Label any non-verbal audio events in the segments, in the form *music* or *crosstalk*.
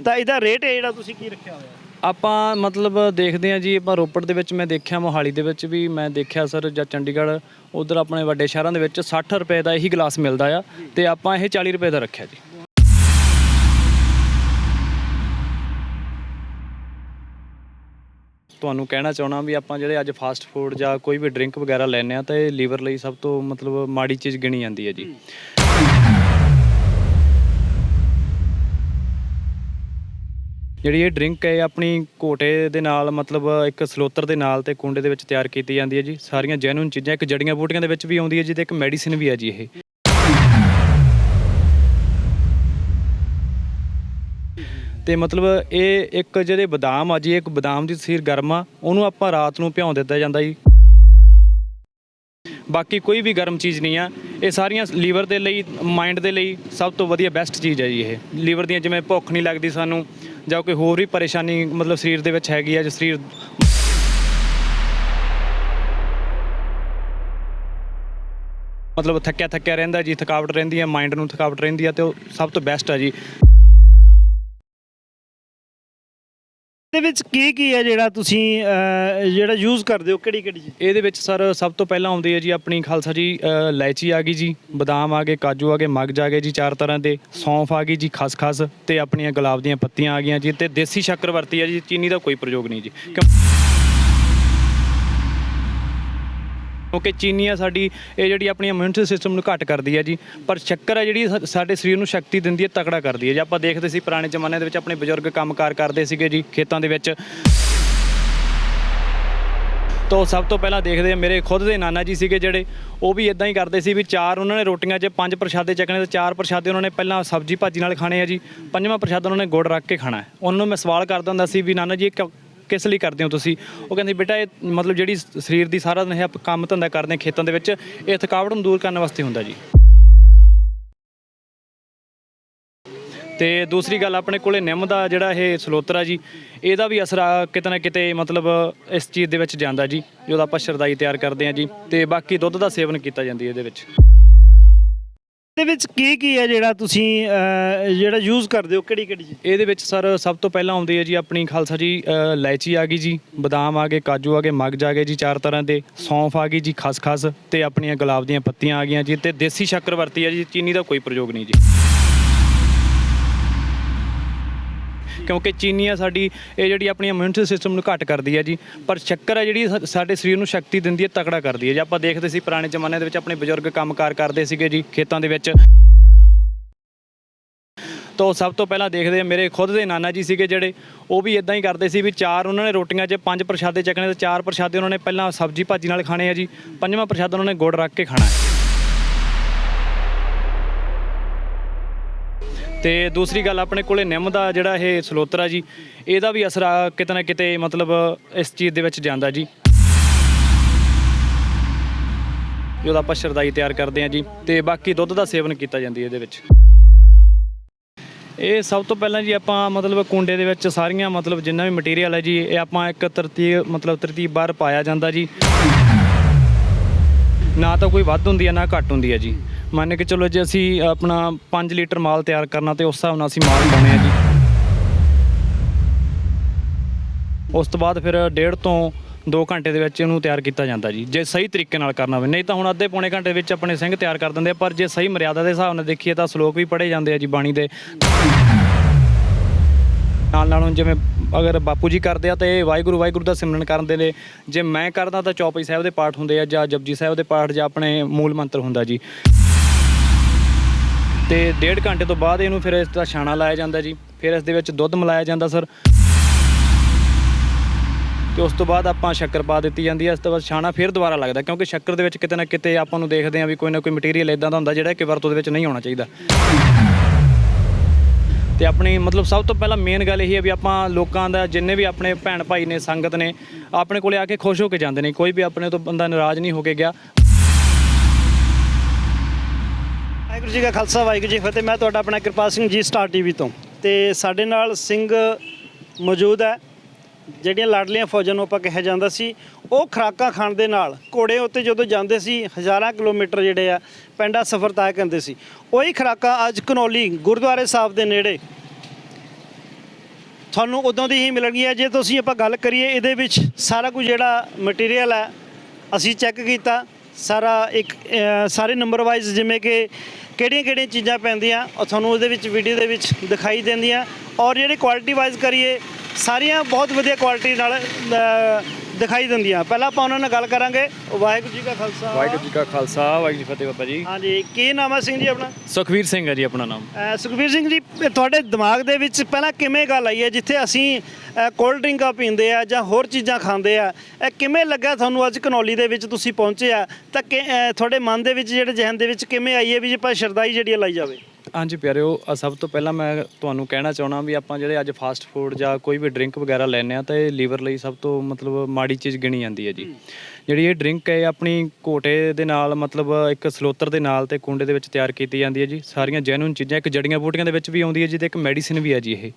ਤਾਂ ਇਹਦਾ ਰੇਟ ਹੈ ਜਿਹੜਾ ਤੁਸੀਂ ਕੀ ਰੱਖਿਆ ਹੋਇਆ? ਆਪਾਂ ਮਤਲਬ ਦੇਖਦੇ ਹਾਂ ਜੀ ਆਪਾਂ ਰੋਪੜ ਦੇ ਵਿੱਚ ਮੈਂ ਦੇਖਿਆ ਮੋਹਾਲੀ ਦੇ ਵਿੱਚ ਵੀ ਮੈਂ ਦੇਖਿਆ ਸਰ ਜਾਂ ਚੰਡੀਗੜ੍ਹ ਉਧਰ ਆਪਣੇ ਵੱਡੇ ਸ਼ਹਿਰਾਂ ਦੇ ਵਿੱਚ 60 ਰੁਪਏ ਦਾ ਇਹੀ ਗਲਾਸ ਮਿਲਦਾ ਆ ਤੇ ਆਪਾਂ ਇਹ 40 ਰੁਪਏ ਦਾ ਰੱਖਿਆ ਜੀ। ਤੁਹਾਨੂੰ ਕਹਿਣਾ ਚਾਹਣਾ ਵੀ ਆਪਾਂ ਜਿਹੜੇ ਅੱਜ ਫਾਸਟ ਫੂਡ ਜਾਂ ਕੋਈ ਵੀ ਡਰਿੰਕ ਵਗੈਰਾ ਲੈਂਦੇ ਆ ਤਾਂ ਇਹ ਲੀਵਰ ਲਈ ਸਭ ਤੋਂ ਮਤਲਬ ਮਾੜੀ ਚੀਜ਼ ਗਿਣੀ ਜਾਂਦੀ ਹੈ ਜੀ। ਜਿਹੜੀ ਇਹ ਡਰਿੰਕ ਹੈ, ਇਹ ਆਪਣੀ ਘੋਟੇ ਦੇ ਨਾਲ, ਮਤਲਬ ਇੱਕ ਸਲੋਤਰ ਦੇ ਨਾਲ ਤੇ ਕੁੰਡੇ ਦੇ ਵਿੱਚ ਤਿਆਰ ਕੀਤੀ ਜਾਂਦੀ ਹੈ ਜੀ। ਸਾਰੀਆਂ ਜੈਨੂਨ ਚੀਜ਼ਾਂ, ਇੱਕ ਜੜੀਆਂ ਬੂਟੀਆਂ ਦੇ ਵਿੱਚ ਵੀ ਆਉਂਦੀ ਹੈ ਜੀ ਤੇ ਇੱਕ ਮੈਡੀਸਿਨ ਵੀ ਹੈ ਜੀ ਇਹ। ਤੇ ਮਤਲਬ ਇਹ ਇੱਕ ਜਿਹੜੇ ਬਦਾਮ ਆ ਜੀ, ਇੱਕ ਬਦਾਮ ਦੀ ਤਸੀਰ ਗਰਮ ਆ, ਉਹਨੂੰ ਆਪਾਂ ਰਾਤ ਨੂੰ ਭਿਉਂ ਦਿੱਤਾ ਜਾਂਦਾ ਜੀ। ਬਾਕੀ ਕੋਈ ਵੀ ਗਰਮ ਚੀਜ਼ ਨਹੀਂ ਆ। ਇਹ ਸਾਰੀਆਂ ਲੀਵਰ ਦੇ ਲਈ ਮਾਈਂਡ ਦੇ ਲਈ ਸਭ ਤੋਂ ਵਧੀਆ ਬੈਸਟ ਚੀਜ਼ ਹੈ ਜੀ ਇਹ। ਲੀਵਰ ਦੀਆਂ ਜਿਵੇਂ ਭੁੱਖ ਨਹੀਂ ਲੱਗਦੀ ਸਾਨੂੰ ਜਾਂ ਕੋਈ ਹੋਰ ਵੀ ਪਰੇਸ਼ਾਨੀ ਮਤਲਬ ਸਰੀਰ ਦੇ ਵਿੱਚ ਹੈਗੀ ਆ ਜੋ ਸਰੀਰ ਮਤਲਬ ਥੱਕਿਆ ਥੱਕਿਆ ਰਹਿੰਦਾ ਜੀ, ਥਕਾਵਟ ਰਹਿੰਦੀ ਹੈ ਮਾਈਂਡ ਨੂੰ ਥਕਾਵਟ ਰਹਿੰਦੀ ਹੈ ਤੇ ਉਹ ਸਭ ਤੋਂ ਬੈਸਟ ਆ ਜੀ। ਇਹਦੇ ਵਿੱਚ ਕੀ ਕੀ ਹੈ ਜਿਹੜਾ ਤੁਸੀਂ ਜਿਹੜਾ ਯੂਜ਼ ਕਰਦੇ ਹੋ? ਕਿਹੜੀ ਕਿਹੜੀ ਚੀਜ਼? ਇਹਦੇ ਵਿੱਚ ਸਰ, ਸਭ ਤੋਂ ਪਹਿਲਾਂ ਆਉਂਦੀ ਹੈ ਜੀ ਆਪਣੀ ਖਾਲਸਾ ਜੀ ਇਲਾਇਚੀ ਆ ਗਈ ਜੀ, ਬਦਾਮ ਆ ਗਏ, ਕਾਜੂ ਆ ਗਏ ਮਗਜ ਆ ਗਏ ਜੀ ਚਾਰ ਤਰ੍ਹਾਂ ਦੇ, ਸੌਂਫ ਆ ਗਈ ਜੀ ਖਸਖਸ ਤੇ ਆਪਣੀਆਂ ਗੁਲਾਬ ਦੀਆਂ ਪੱਤੀਆਂ ਆ ਗਈਆਂ ਜੀ ਤੇ ਦੇਸੀ ਸ਼ੱਕਰ ਵਰਤੀ ਆ ਜੀ, ਚੀਨੀ ਦਾ ਕੋਈ ਪ੍ਰਯੋਗ ਨਹੀਂ ਜੀ। ਕਿਉਂਕਿ ਚੀਨੀ ਆ ਸਾਡੀ, ਇਹ ਜਿਹੜੀ ਆਪਣੀ ਇਮਿਊਨਿਟੀ ਸਿਸਟਮ ਨੂੰ ਘੱਟ ਕਰਦੀ ਹੈ ਜੀ। ਪਰ ਸ਼ੱਕਰ ਆ ਜਿਹੜੀ ਸਾ- ਸਾਡੇ ਸਰੀਰ ਨੂੰ ਸ਼ਕਤੀ ਦਿੰਦੀ ਹੈ ਤਕੜਾ ਕਰਦੀ ਹੈ ਜੇ। ਆਪਾਂ ਦੇਖਦੇ ਸੀ ਪੁਰਾਣੇ ਜ਼ਮਾਨੇ ਦੇ ਵਿੱਚ ਆਪਣੇ ਬਜ਼ੁਰਗ ਕੰਮਕਾਰ ਕਰਦੇ ਸੀਗੇ ਜੀ, ਖੇਤਾਂ ਦੇ ਵਿੱਚ। ਤਾਂ ਸਭ ਤੋਂ ਪਹਿਲਾਂ ਦੇਖਦੇ ਆ, ਮੇਰੇ ਖੁਦ ਦੇ ਨਾਨਾ ਜੀ ਸੀਗੇ ਜਿਹੜੇ, ਉਹ ਵੀ ਇਦਾਂ ਹੀ ਕਰਦੇ ਸੀ ਵੀ ਚਾਰ ਉਹਨਾਂ ਨੇ ਰੋਟੀਆਂ 'ਚ, ਪੰਜ ਪ੍ਰਸ਼ਾਦੇ ਚੱਕਣੇ ਤੇ ਚਾਰ ਪ੍ਰਸ਼ਾਦੇ ਉਹਨਾਂ ਨੇ ਪਹਿਲਾਂ ਸਬਜ਼ੀ ਭਾਜੀ ਨਾਲ ਖਾਣੇ ਆ ਜੀ। ਪੰਜਵਾਂ ਪ੍ਰਸ਼ਾਦਾ ਉਹਨਾਂ ਨੇ ਗੁੜ ਰੱਖ ਕੇ ਖਾਣਾ। ਹੈ ਉਹਨਾਂ ਨੂੰ ਮੈਂ ਸਵਾਲ ਕਰਦਾ ਹੁੰਦਾ ਸੀ ਵੀ, ਨਾਨਾ ਜੀ ਇਹ ਕਿਉਂ- ਕਿਸ ਲਈ ਕਰਦੇ ਹੋ ਤੁਸੀਂ? ਉਹ ਕਹਿੰਦੇ, ਬੇਟਾ, ਇਹ ਮਤਲਬ ਜਿਹੜੀ ਸਰੀਰ ਦੀ ਸਾਰਾ ਦਿਨ ਇਹ ਆਪਾਂ ਕੰਮ ਧੰਦਾ ਕਰਦੇ ਹਾਂ ਖੇਤਾਂ ਦੇ ਵਿੱਚ, ਇਹ ਥਕਾਵਟ ਨੂੰ ਦੂਰ ਕਰਨ ਵਾਸਤੇ ਹੁੰਦਾ ਜੀ। ਤੇ ਦੂਸਰੀ ਗੱਲ, ਆਪਣੇ ਕੋਲੇ ਨਿੰਮ ਦਾ ਜਿਹੜਾ ਇਹ ਸਲੋਤਰਾ ਜੀ, ਇਹਦਾ ਵੀ ਅਸਰ ਕਿਤੇ ਨਾ ਕਿਤੇ ਮਤਲਬ ਇਸ ਚੀਜ਼ ਦੇ ਵਿੱਚ ਜਾਂਦਾ ਜੀ, ਜਦੋਂ ਆਪਾਂ ਸ਼ਰਦਾਈ ਤਿਆਰ ਕਰਦੇ ਹਾਂ ਜੀ, ਤੇ ਬਾਕੀ ਦੁੱਧ ਦਾ ਸੇਵਨ ਕੀਤਾ ਜਾਂਦੀ ਹੈ ਇਹਦੇ ਵਿੱਚ। ਇਹਦੇ ਵਿੱਚ ਕੀ ਕੀ ਹੈ ਜਿਹੜਾ ਤੁਸੀਂ ਅਹ, ਜਿਹੜਾ ਯੂਜ਼ ਕਰਦੇ ਹੋ? ਕਿਹੜੀ ਕਿਹੜੀ ਚੀਜ਼? ਇਹਦੇ ਵਿੱਚ ਸਰ ਸਭ ਤੋਂ ਪਹਿਲਾਂ ਆਉਂਦੀ ਹੈ ਜੀ ਆਪਣੀ ਖਾਲਸਾ ਜੀ ਅ, ਇਲਾਇਚੀ ਆ ਗਈ ਜੀ ਬਦਾਮ ਆ ਗਏ ਕਾਜੂ ਆ ਗਏ ਮਗਜ ਆ ਗਏ ਜੀ ਚਾਰ ਤਰ੍ਹਾਂ ਦੇ ਸੌਂਫ ਆ ਗਈ ਜੀ ਖਸਖਸ ਤੇ ਆਪਣੀਆਂ ਗੁਲਾਬ ਦੀਆਂ ਪੱਤੀਆਂ ਆ ਗਈਆਂ ਜੀ ਤੇ ਦੇਸੀ ਸ਼ੱਕਰ ਵਰਤੀ ਹੈ ਜੀ ਚੀਨੀ ਦਾ ਕੋਈ ਪ੍ਰਯੋਗ ਨਹੀਂ ਜੀ। ਕਿਉਂਕਿ ਚੀਨੀ ਆ ਸਾਡੀ, ਇਹ ਜਿਹੜੀ ਆਪਣੀ ਇਮਿਊਨਿਟੀ ਸਿਸਟਮ ਨੂੰ ਘੱਟ ਕਰਦੀ ਹੈ ਜੀ। ਪਰ ਸ਼ੱਕਰ ਹੈ ਜਿਹੜੀ ਸਾ- ਸਾਡੇ ਸਰੀਰ ਨੂੰ ਸ਼ਕਤੀ ਦਿੰਦੀ ਹੈ ਤਕੜਾ ਕਰਦੀ ਹੈ ਜੇ ਆਪਾਂ ਦੇਖਦੇ ਸੀ ਪੁਰਾਣੇ ਜ਼ਮਾਨੇ ਦੇ ਵਿੱਚ ਆਪਣੇ ਬਜ਼ੁਰਗ ਕੰਮਕਾਰ ਕਰਦੇ ਸੀਗੇ ਜੀ, ਖੇਤਾਂ ਦੇ ਵਿੱਚ। ਤਾਂ ਸਭ ਤੋਂ ਪਹਿਲਾਂ ਦੇਖਦੇ ਆ, ਮੇਰੇ ਖੁਦ ਦੇ ਨਾਨਾ ਜੀ ਸੀਗੇ ਜਿਹੜੇ, ਉਹ ਵੀ ਇਦਾਂ ਹੀ ਕਰਦੇ ਸੀ ਵੀ ਚਾਰ ਉਹਨਾਂ ਨੇ ਰੋਟੀਆਂ 'ਚ, ਪੰਜ ਪ੍ਰਸ਼ਾਦੇ ਚੱਕਣੇ ਤੇ ਚਾਰ ਪ੍ਰਸ਼ਾਦੇ ਉਹਨਾਂ ਨੇ ਪਹਿਲਾਂ ਸਬਜ਼ੀ ਭਾਜੀ ਨਾਲ ਖਾਣੇ ਆ ਜੀ, ਪੰਜਵਾਂ ਪ੍ਰਸ਼ਾਦਾ ਉਹਨਾਂ ਨੇ ਗੁੜ ਰੱਖ ਕੇ ਖਾਣਾ। ਹੈ ਤੇ ਦੂਸਰੀ ਗੱਲ ਆਪਣੇ ਕੋਲੇ ਨਿੰਮ ਦਾ ਜਿਹੜਾ ਇਹ ਸਲੋਤਰਾ ਜੀ, ਇਹਦਾ ਵੀ ਅਸਰ ਆ ਕਿਤੇ ਨਾ ਕਿਤੇ ਮਤਲਬ ਇਸ ਚੀਜ਼ ਦੇ ਵਿੱਚ ਜਾਂਦਾ ਜੀ। ਜਦੋਂ ਆਪਾਂ ਸ਼ਰਦਾਈ ਤਿਆਰ ਕਰਦੇ ਹਾਂ ਜੀ, ਤੇ ਬਾਕੀ ਦੁੱਧ ਦਾ ਸੇਵਨ ਕੀਤਾ ਜਾਂਦੀ ਹੈ ਇਹਦੇ ਵਿੱਚ। ਇਹ ਸਭ ਤੋਂ ਪਹਿਲਾਂ ਜੀ ਆਪਾਂ ਮਤਲਬ ਕੁੰਡੇ ਦੇ ਵਿੱਚ ਸਾਰੀਆਂ ਮਤਲਬ ਜਿੰਨਾ ਵੀ ਮਟੀਰੀਅਲ ਹੈ ਜੀ, ਇਹ ਆਪਾਂ ਇੱਕ ਤਰਤੀਬ ਮਤਲਬ ਤਰਤੀਬ ਬਾਰ ਪਾਇਆ ਜਾਂਦਾ ਜੀ। ਨਾ ਤਾਂ ਕੋਈ ਵੱਧ ਹੁੰਦੀ ਹੈ, ਨਾ ਘੱਟ ਹੁੰਦੀ ਹੈ ਜੀ। ਮੰਨ ਕੇ ਚਲੋ ਜੇ ਅਸੀਂ ਆਪਣਾ 5 ਲੀਟਰ ਮਾਲ ਤਿਆਰ ਕਰਨਾ ਤੇ ਉਸ ਹਿਸਾਬ ਨਾਲ ਅਸੀਂ ਮਾਲ ਪਾਉਣੇ ਆ ਜੀ। ਉਸ ਤੋਂ ਬਾਅਦ ਫਿਰ ਡੇਢ ਤੋਂ 2 ਘੰਟੇ ਦੇ ਵਿੱਚ ਇਹਨੂੰ ਤਿਆਰ ਕੀਤਾ ਜਾਂਦਾ ਜੀ। ਜੇ ਸਹੀ ਤਰੀਕੇ ਨਾਲ ਕਰਨਾ ਹੋਵੇ। ਨਹੀਂ ਤਾਂ ਹੁਣ ਅੱਧੇ ਪੌਣੇ ਘੰਟੇ ਵਿੱਚ ਆਪਣੇ ਸਿੰਘ ਤਿਆਰ ਕਰ ਦਿੰਦੇ ਆ, ਪਰ ਜੇ ਸਹੀ ਮਰਿਆਦਾ ਦੇ ਹਿਸਾਬ ਨਾਲ ਦੇਖੀਏ ਤਾਂ ਸ਼ਲੋਕ ਵੀ ਪੜ੍ਹੇ ਜਾਂਦੇ ਆ ਜੀ ਬਾਣੀ ਦੇ। ਨਾਲ ਨਾਲ ਹੁਣ ਜਿਵੇਂ ਅਗਰ ਬਾਪੂ ਜੀ ਕਰਦੇ ਆ ਤੇ ਵਾਹਿਗੁਰੂ ਵਾਹਿਗੁਰੂ ਦਾ ਸਿਮਰਨ ਕਰਦੇ ਨੇ ਜੇ ਮੈਂ ਕਰਦਾ ਤਾਂ ਚੌਪਈ ਸਾਹਿਬ ਦੇ ਪਾਠ ਹੁੰਦੇ ਆ ਜਾਂ ਜਪਜੀ ਸਾਹਿਬ ਦੇ ਪਾਠ ਜਾਂ ਆਪਣੇ ਮੂਲ ਮੰਤਰ ਹੁੰਦਾ ਜੀ। ਤੇ ਡੇਢ ਘੰਟੇ ਤੋਂ ਬਾਅਦ ਇਹਨੂੰ ਫਿਰ ਇਸ ਦਾ ਛਾਣਾ ਲਾਇਆ ਜਾਂਦਾ ਜੀ। ਫਿਰ ਇਸ ਦੇ ਵਿੱਚ ਦੁੱਧ ਮਿਲਾਇਆ ਜਾਂਦਾ, ਸਰ। ਤੇ ਉਸ ਤੋਂ ਬਾਅਦ ਆਪਾਂ ਸ਼ੱਕਰ ਪਾ ਦਿੱਤੀ ਜਾਂਦੀ ਹੈ। ਇਸ ਤੋਂ ਬਾਅਦ ਛਾਣਾ ਫਿਰ ਦੁਬਾਰਾ ਲੱਗਦਾ, ਕਿਉਂਕਿ ਸ਼ੱਕਰ ਦੇ ਵਿੱਚ ਕਿਤੇ ਨਾ ਕਿਤੇ ਆਪਾਂ ਨੂੰ ਦੇਖਦੇ ਆ ਵੀ ਕੋਈ ਨਾ ਕੋਈ ਮਟੀਰੀਅਲ ਇਦਾਂ ਦਾ ਹੁੰਦਾ ਜਿਹੜਾ ਕਿ ਵਰਤੋਂ ਦੇ ਵਿੱਚ ਨਹੀਂ ਆਉਣਾ ਚਾਹੀਦਾ। ਤੇ ਆਪਣੀ ਮਤਲਬ ਸਭ ਤੋਂ ਪਹਿਲਾਂ ਮੇਨ ਗੱਲ ਇਹ ਹੈ ਵੀ ਆਪਾਂ ਲੋਕਾਂ ਦਾ, ਜਿੰਨੇ ਵੀ ਆਪਣੇ ਭੈਣ ਭਾਈ ਨੇ, ਸੰਗਤ ਨੇ, ਆਪਣੇ ਕੋਲੇ ਆ ਕੇ ਖੁਸ਼ ਹੋ ਕੇ ਜਾਂਦੇ ਨੇ। ਕੋਈ ਵੀ ਆਪਣੇ ਤੋਂ ਬੰਦਾ ਨਾਰਾਜ਼ ਨਹੀਂ ਹੋ ਕੇ ਗਿਆ। ਵਾਹਿਗੁਰੂ ਜੀ ਕਾ ਖਾਲਸਾ, ਵਾਹਿਗੁਰੂ ਜੀ ਫਤਿਹ। ਮੈਂ ਤੁਹਾਡਾ ਆਪਣਾ ਕਿਰਪਾਲ ਸਿੰਘ ਜੀ ਸਟਾਰ ਟੀਵੀ ਤੋਂ। ਤੇ ਸਾਡੇ ਨਾਲ ਸਿੰਘ ਮੌਜੂਦ ਹੈ, ਜਿਹੜੀਆਂ ਲਾਡਲੀਆਂ ਫੌਜਾਂ ਨੂੰ ਆਪਾਂ ਕਿਹਾ ਜਾਂਦਾ ਸੀ। ਉਹ ਖਰਾਕਾਂ ਖਾਣ ਦੇ ਨਾਲ ਘੋੜੇ ਉੱਤੇ ਜਦੋਂ ਜਾਂਦੇ ਸੀ, ਹਜ਼ਾਰਾਂ ਕਿਲੋਮੀਟਰ ਜਿਹੜੇ ਆ, ਪੈਂਡਾ ਸਫ਼ਰ ਤੈਅ ਕਰਦੇ ਸੀ। ਉਹੀ ਖਰਾਕਾਂ ਅੱਜ ਕਨੌਲੀ ਗੁਰਦੁਆਰੇ ਸਾਹਿਬ ਦੇ ਨੇੜੇ ਤੁਹਾਨੂੰ ਉਦੋਂ ਦੀ ਹੀ ਮਿਲਣਗੀਆਂ। ਜੇ ਤੁਸੀਂ ਆਪਾਂ ਗੱਲ ਕਰੀਏ, ਇਹਦੇ ਵਿੱਚ ਸਾਰਾ ਕੁਝ ਜਿਹੜਾ ਮਟੀਰੀਅਲ ਹੈ, ਅਸੀਂ ਚੈੱਕ ਕੀਤਾ। ਸਾਰਾ ਇੱਕ ਸਾਰੇ ਨੰਬਰ ਵਾਈਜ਼ ਜਿਵੇਂ ਕਿ ਕਿਹੜੀਆਂ ਕਿਹੜੀਆਂ ਚੀਜ਼ਾਂ ਪੈਂਦੀਆਂ, ਉਹ ਤੁਹਾਨੂੰ ਉਹਦੇ ਵਿੱਚ ਵੀਡੀਓ ਦੇ ਵਿੱਚ ਦਿਖਾਈ ਦਿੰਦੀਆਂ। ਔਰ ਜਿਹੜੀ ਕੁਆਲਿਟੀ ਵਾਈਜ਼ ਕਰੀਏ, ਸਾਰੀਆਂ ਬਹੁਤ ਵਧੀਆ ਕੁਆਲਿਟੀ ਨਾਲ ਦਿਖਾਈ ਦਿੰਦੀਆਂ। ਪਹਿਲਾਂ ਆਪਾਂ ਉਹਨਾਂ ਨਾਲ ਗੱਲ ਕਰਾਂਗੇ। ਵਾਹਿਗੁਰੂ ਜੀ ਕਾ ਖਾਲਸਾ। ਵਾਹਿਗੁਰੂ ਜੀ ਕਾ ਖਾਲਸਾ ਵਾਹਿਗੁਰੂ ਜੀ ਫਤਿਹ ਬਾਬਾ ਜੀ। ਹਾਂਜੀ ਕੀ ਨਾਮ ਹੈ ਸਿੰਘ ਜੀ ਆਪਣਾ? ਸੁਖਵੀਰ ਸਿੰਘ ਹੈ ਜੀ ਆਪਣਾ ਨਾਮ। ਅ, ਸੁਖਬੀਰ ਸਿੰਘ ਜੀ ਇਹ ਤੁਹਾਡੇ ਦਿਮਾਗ ਦੇ ਵਿੱਚ ਪਹਿਲਾਂ ਕਿਵੇਂ ਗੱਲ ਆਈ ਹੈ ਜਿੱਥੇ ਅਸੀਂ ਕੋਲਡ ਡਰਿੰਕਾਂ ਪੀਂਦੇ ਆ ਜਾਂ ਹੋਰ ਚੀਜ਼ਾਂ ਖਾਂਦੇ ਆ ਇਹ ਕਿਵੇਂ ਲੱਗਾ ਤੁਹਾਨੂੰ ਅੱਜ ਕਨੌਲੀ ਦੇ ਵਿੱਚ ਤੁਸੀਂ ਪਹੁੰਚੇ ਆ? ਤਾਂ ਕਿ ਤੁਹਾਡੇ ਮਨ ਦੇ ਵਿੱਚ ਜਿਹੜੇ ਜਹਨ ਦੇ ਵਿੱਚ ਕਿਵੇਂ ਆਈ ਹੈ ਵੀ ਜੇ ਆਪਾਂ ਸ਼ਰਦਾਈ ਜਿਹੜੀ ਹੈ ਲਾਈ ਜਾਵੇ? ਹਾਂਜੀ ਪਿਆਰਿਓ ਅ, ਸਭ ਤੋਂ ਪਹਿਲਾਂ ਮੈਂ ਤੁਹਾਨੂੰ ਕਹਿਣਾ ਚਾਹਣਾ ਵੀ ਆਪਾਂ ਜਿਹੜੇ ਅੱਜ ਫਾਸਟ ਫੂਡ ਜਾਂ ਕੋਈ ਵੀ ਡਰਿੰਕ ਵਗੈਰਾ ਲੈਂਦੇ ਆ ਤਾਂ ਇਹ ਲੀਵਰ ਲਈ ਸਭ ਤੋਂ ਮਤਲਬ ਮਾੜੀ ਚੀਜ਼ ਗਿਣੀ ਜਾਂਦੀ ਹੈ ਜੀ। ਜਿਹੜੀ ਇਹ ਡਰਿੰਕ ਹੈ ਇਹ ਆਪਣੀ ਕੋਟੇ ਦੇ ਨਾਲ ਮਤਲਬ ਇੱਕ ਸਲੋਤਰ ਦੇ ਨਾਲ ਤੇ ਕੁੰਡੇ ਦੇ ਵਿੱਚ ਤਿਆਰ ਕੀਤੀ ਜਾਂਦੀ ਹੈ ਜੀ। ਸਾਰੀਆਂ ਜੈਨੂਨ ਚੀਜ਼ਾਂ ਇੱਕ ਜੜੀਆਂ ਬੂਟੀਆਂ ਦੇ ਵਿੱਚ ਵੀ ਆਉਂਦੀ ਹੈ ਜੀ ਤੇ ਇੱਕ ਮੈਡੀਸਿਨ ਵੀ ਹੈ ਜੀ ਇਹ।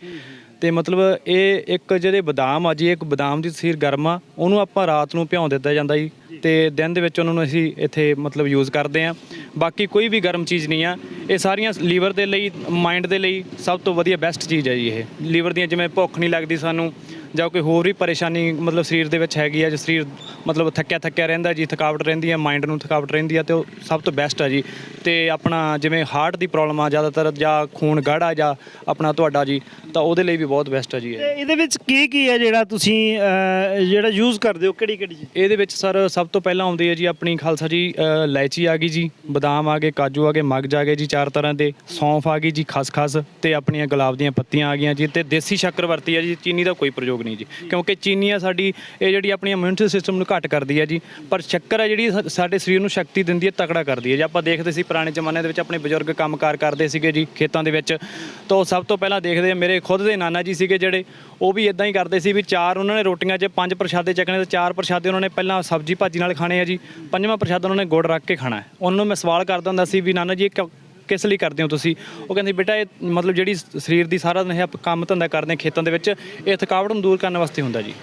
ਤੇ ਮਤਲਬ ਇਹ ਇੱਕ ਜਿਹੜੇ ਬਦਾਮ ਆ ਜੀ ਇੱਕ ਬਦਾਮ ਦੀ ਤਸੀਰ ਗਰਮ ਆ ਉਹਨੂੰ ਆਪਾਂ ਰਾਤ ਨੂੰ ਭਿਉਂ ਦਿੱਤਾ ਜਾਂਦਾ ਜੀ ਤੇ ਦਿਨ ਦੇ ਵਿੱਚ ਉਹਨਾਂ ਨੂੰ ਅਸੀਂ ਇੱਥੇ ਮਤਲਬ ਯੂਜ਼ ਕਰਦੇ ਆ ਬਾਕੀ ਕੋਈ ਵੀ ਗਰਮ ਚੀਜ਼ ਨਹੀਂ ਆ। ਇਹ ਸਾਰੀਆਂ ਲੀਵਰ ਦੇ ਲਈ ਮਾਈਂਡ ਦੇ ਲਈ ਸਭ ਤੋਂ ਵਧੀਆ ਬੈਸਟ ਚੀਜ਼ ਹੈ ਜੀ ਇਹ। ਲੀਵਰ ਦੀਆਂ ਜਿਵੇਂ ਭੁੱਖ ਨਹੀਂ ਲੱਗਦੀ ਸਾਨੂੰ ਜਾਂ ਕੋਈ ਹੋਰ ਵੀ ਪਰੇਸ਼ਾਨੀ ਮਤਲਬ ਸਰੀਰ ਦੇ ਵਿੱਚ ਹੈਗੀ ਆ ਜੇ ਸਰੀਰ ਮਤਲਬ ਥੱਕਿਆ ਥੱਕਿਆ ਰਹਿੰਦਾ ਜੀ ਥਕਾਵਟ ਰਹਿੰਦੀ ਹੈ ਮਾਈਂਡ ਨੂੰ ਥਕਾਵਟ ਰਹਿੰਦੀ ਆ ਤੇ ਉਹ ਸਭ ਤੋਂ ਬੈਸਟ ਆ ਜੀ। ਤੇ ਆਪਣਾ ਜਿਵੇਂ ਹਾਰਟ ਦੀ ਪ੍ਰੋਬਲਮ ਆ ਜ਼ਿਆਦਾਤਰ ਜਾਂ ਖੂਨ ਗਾੜਾ ਜਾਂ ਆਪਣਾ ਤੁਹਾਡਾ ਜੀ ਤਾਂ ਉਹਦੇ ਲਈ ਵੀ ਬਹੁਤ ਬੈਸਟ ਆ ਜੀ ਇਹ। ਤੇ ਇਹਦੇ ਵਿੱਚ ਕੀ ਕੀ ਹੈ ਜਿਹੜਾ ਤੁਸੀਂ ਜਿਹੜਾ ਯੂਜ਼ ਕਰਦੇ ਹੋ ਕਿਹੜੀ ਕਿਹੜੀ ਚੀਜ਼? ਇਹਦੇ ਵਿੱਚ ਸਰ ਸਭ ਤੋਂ ਪਹਿਲਾਂ ਆਉਂਦੀ ਹੈ ਜੀ ਆਪਣੀ ਖਾਲਸਾ ਜੀ ਅ, ਇਲਾਇਚੀ ਆ ਗਈ ਜੀ ਬਦਾਮ ਆ ਗਏ ਕਾਜੂ ਆ ਗਏ ਮਗਜ ਆ ਗਏ ਜੀ ਚਾਰ ਤਰ੍ਹਾਂ ਦੇ ਸੌਂਫ ਆ ਗਈ ਜੀ ਖਸਖਸ ਤੇ ਆਪਣੀਆਂ ਗੁਲਾਬ ਦੀਆਂ ਪੱਤੀਆਂ ਆ ਗਈਆਂ ਜੀ ਤੇ ਦੇਸੀ ਸ਼ੱਕਰ ਵਰਤੀ ਹੈ ਜੀ ਚੀਨੀ ਦਾ ਕੋਈ ਪ੍ਰਯੋਗ ਨਹੀਂ ਜੀ। ਕਿਉਂਕਿ ਚੀਨੀ ਆ ਸਾਡੀ, ਇਹ ਜਿਹੜੀ ਆਪਣੀ ਇਮਿਊਨਿਟੀ ਸਿਸਟਮ ਨੂੰ ਘੱਟ ਕਰਦੀ ਹੈ ਜੀ। ਪਰ ਸ਼ੱਕਰ ਆ ਜਿਹੜੀ ਸਾ- ਸਾਡੇ ਸਰੀਰ ਨੂੰ ਸ਼ਕਤੀ ਦਿੰਦੀ ਹੈ ਤਕੜਾ ਕਰਦੀ ਹੈ ਜੇ। ਆਪਾਂ ਦੇਖਦੇ ਸੀ ਪੁਰਾਣੇ ਜ਼ਮਾਨੇ ਦੇ ਵਿੱਚ ਆਪਣੇ ਬਜ਼ੁਰਗ ਕੰਮਕਾਰ ਕਰਦੇ ਸੀਗੇ ਜੀ, ਖੇਤਾਂ ਦੇ ਵਿੱਚ। ਤਾਂ ਉਹ ਸਭ ਤੋਂ ਪਹਿਲਾਂ ਦੇਖਦੇ ਆ, ਮੇਰੇ ਖੁਦ ਦੇ ਨਾਨਾ ਜੀ ਸੀਗੇ ਜਿਹੜੇ, ਉਹ ਵੀ ਇਦਾਂ ਹੀ ਕਰਦੇ ਸੀ ਵੀ ਚਾਰ ਉਹਨਾਂ ਨੇ ਰੋਟੀਆਂ 'ਚ ਪੰਜ ਪ੍ਰਸ਼ਾਦੇ ਚੱਕਣੇ ਤੇ ਚਾਰ ਪ੍ਰਸ਼ਾਦੇ ਉਹਨਾਂ ਨੇ ਪਹਿਲਾਂ ਸਬਜ਼ੀ ਭਾਜੀ ਨਾਲ ਖਾਣੇ ਆ ਜੀ। ਪੰਜਵਾਂ ਪ੍ਰਸ਼ਾਦਾ ਉਹਨਾਂ ਨੇ ਗੁੜ ਰੱਖ ਕੇ ਖਾਣਾ। ਹੈ ਉਹਨਾਂ ਨੂੰ ਮੈਂ ਸਵਾਲ ਕਰਦਾ ਹੁੰਦਾ ਸੀ ਵੀ ਨਾਨਾ ਜੀ, ਇਹ ਕਿਉਂ- ਕਿਸ ਲਈ ਕਰਦੇ ਹੋ ਤੁਸੀਂ? ਉਹ ਕਹਿੰਦੇ, ਬੇਟਾ, ਇਹ ਮਤਲਬ ਜਿਹੜੀ ਸਰੀਰ ਦੀ ਸਾਰਾ ਦਿਨ ਇਹ ਆਪਾਂ ਕੰਮ ਧੰਦਾ ਕਰਦੇ ਹਾਂ ਖੇਤਾਂ ਦੇ ਵਿੱਚ, ਇਹ ਥਕਾਵਟ ਨੂੰ ਦੂਰ ਕਰਨ ਵਾਸਤੇ ਹੁੰਦਾ ਜੀ।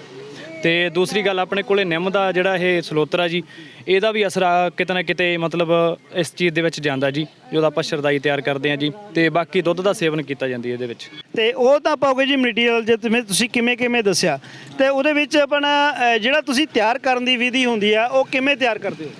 ਤੇ ਦੂਸਰੀ ਗੱਲ, ਆਪਣੇ ਕੋਲੇ ਨਿੰਮ ਦਾ ਜਿਹੜਾ ਇਹ ਸਲੋਤਰ ਆ ਜੀ, ਇਹਦਾ ਵੀ ਅਸਰ ਕਿਤੇ ਨਾ ਕਿਤੇ ਮਤਲਬ ਇਸ ਚੀਜ਼ ਦੇ ਵਿੱਚ ਜਾਂਦਾ ਜੀ, ਜਦੋਂ ਆਪਾਂ ਸ਼ਰਦਾਈ ਤਿਆਰ ਕਰਦੇ ਆ ਜੀ, ਤੇ ਬਾਕੀ ਦੁੱਧ ਦਾ ਸੇਵਨ ਕੀਤਾ ਜਾਂਦੀ ਇਹਦੇ ਵਿੱਚ। ਤੇ ਉਹ ਤਾਂ ਪਾਓਗੇ ਜੀ ਮਟੀਰੀਅਲ, ਜੇ ਤੁਸੀਂ ਤੁਸੀਂ ਕਿਵੇਂ ਕਿਵੇਂ ਦੱਸਿਆ? ਤੇ ਉਹਦੇ ਵਿੱਚ ਆਪਣਾ ਜਿਹੜਾ ਤੁਸੀਂ ਤਿਆਰ ਕਰਨ ਦੀ ਵਿਧੀ ਹੁੰਦੀ ਆ, ਉਹ ਕਿਵੇਂ ਤਿਆਰ ਕਰਦੇ ਹੋ?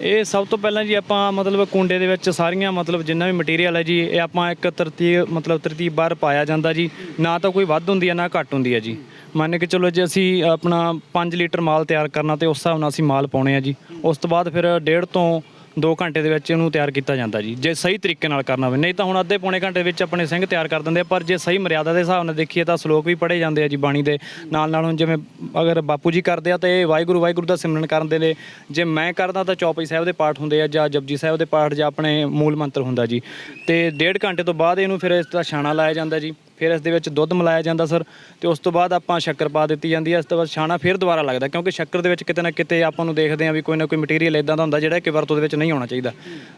ਇਹ ਸਭ ਤੋਂ ਪਹਿਲਾਂ ਜੀ ਆਪਾਂ ਮਤਲਬ ਕੁੰਡੇ ਦੇ ਵਿੱਚ ਸਾਰੀਆਂ ਮਤਲਬ ਜਿੰਨਾ ਵੀ ਮਟੀਰੀਅਲ ਹੈ ਜੀ, ਇਹ ਆਪਾਂ ਇੱਕ ਤਰਤੀਬ ਮਤਲਬ ਤਰਤੀਬ ਬਾਰ ਪਾਇਆ ਜਾਂਦਾ ਜੀ। ਨਾ ਤਾਂ ਕੋਈ ਵੱਧ ਹੁੰਦੀ ਹੈ, ਨਾ ਘੱਟ ਹੁੰਦੀ ਹੈ ਜੀ। ਮੰਨ ਕੇ ਚਲੋ ਜੇ ਅਸੀਂ ਆਪਣਾ 5 ਲੀਟਰ ਮਾਲ ਤਿਆਰ ਕਰਨਾ ਤੇ ਉਸ ਹਿਸਾਬ ਨਾਲ ਅਸੀਂ ਮਾਲ ਪਾਉਣੇ ਆ ਜੀ। ਉਸ ਤੋਂ ਬਾਅਦ ਫਿਰ ਡੇਢ ਤੋਂ 2 ਘੰਟੇ ਦੇ ਵਿੱਚ ਇਹਨੂੰ ਤਿਆਰ ਕੀਤਾ ਜਾਂਦਾ ਜੀ। ਜੇ ਸਹੀ ਤਰੀਕੇ ਨਾਲ ਕਰਨਾ ਹੋਵੇ। ਨਹੀਂ ਤਾਂ ਹੁਣ ਅੱਧੇ ਪੌਣੇ ਘੰਟੇ ਵਿੱਚ ਆਪਣੇ ਸਿੰਘ ਤਿਆਰ ਕਰ ਦਿੰਦੇ ਆ, ਪਰ ਜੇ ਸਹੀ ਮਰਿਆਦਾ ਦੇ ਹਿਸਾਬ ਨਾਲ ਦੇਖੀਏ ਤਾਂ ਸ਼ਲੋਕ ਵੀ ਪੜ੍ਹੇ ਜਾਂਦੇ ਆ ਜੀ ਬਾਣੀ ਦੇ। ਨਾਲ ਨਾਲ ਹੁਣ ਜਿਵੇਂ ਅਗਰ ਬਾਪੂ ਜੀ ਕਰਦੇ ਆ ਤਾਂ ਇਹ ਵਾਹਿਗੁਰੂ ਵਾਹਿਗੁਰੂ ਦਾ ਸਿਮਰਨ ਕਰਦੇ ਨੇ ਜੇ ਮੈਂ ਕਰਦਾ ਤਾਂ ਚੌਪਈ ਸਾਹਿਬ ਦੇ ਪਾਠ ਹੁੰਦੇ ਆ ਜਾਂ ਜਪਜੀ ਸਾਹਿਬ ਦੇ ਪਾਠ ਜਾਂ ਆਪਣੇ ਮੂਲ ਮੰਤਰ ਹੁੰਦਾ ਜੀ। ਤੇ ਡੇਢ ਘੰਟੇ ਤੋਂ ਬਾਅਦ ਇਹਨੂੰ ਫਿਰ ਇਸ ਦਾ ਛਾਣਾ ਲਾਇਆ ਜਾਂਦਾ ਜੀ। ਫਿਰ ਇਸ ਦੇ ਵਿੱਚ ਦੁੱਧ ਮਿਲਾਇਆ ਜਾਂਦਾ ਸਰ, ਤੇ ਉਸ ਤੋਂ ਬਾਅਦ ਆਪਾਂ ਸ਼ੱਕਰ ਪਾ ਦਿੱਤੀ ਜਾਂਦੀ ਹੈ, ਇਸ ਤੋਂ ਬਾਅਦ ਛਾਣਾ ਫਿਰ ਦੁਬਾਰਾ ਲੱਗਦਾ ਕਿਉਂਕਿ ਸ਼ੱਕਰ ਦੇ ਵਿੱਚ ਕਿਤੇ ਨਾ ਕਿਤੇ ਆਪਾਂ ਨੂੰ ਦੇਖਦੇ ਹਾਂ ਵੀ ਕੋਈ ਨਾ ਕੋਈ ਮਟੀਰੀਅਲ ਇਦਾਂ ਦਾ ਹੁੰਦਾ ਜਿਹੜਾ ਕਿ ਵਰਤੋਂ ਦੇ ਵਿੱਚ ਨਹੀਂ ਹੋਣਾ ਚਾਹੀਦਾ।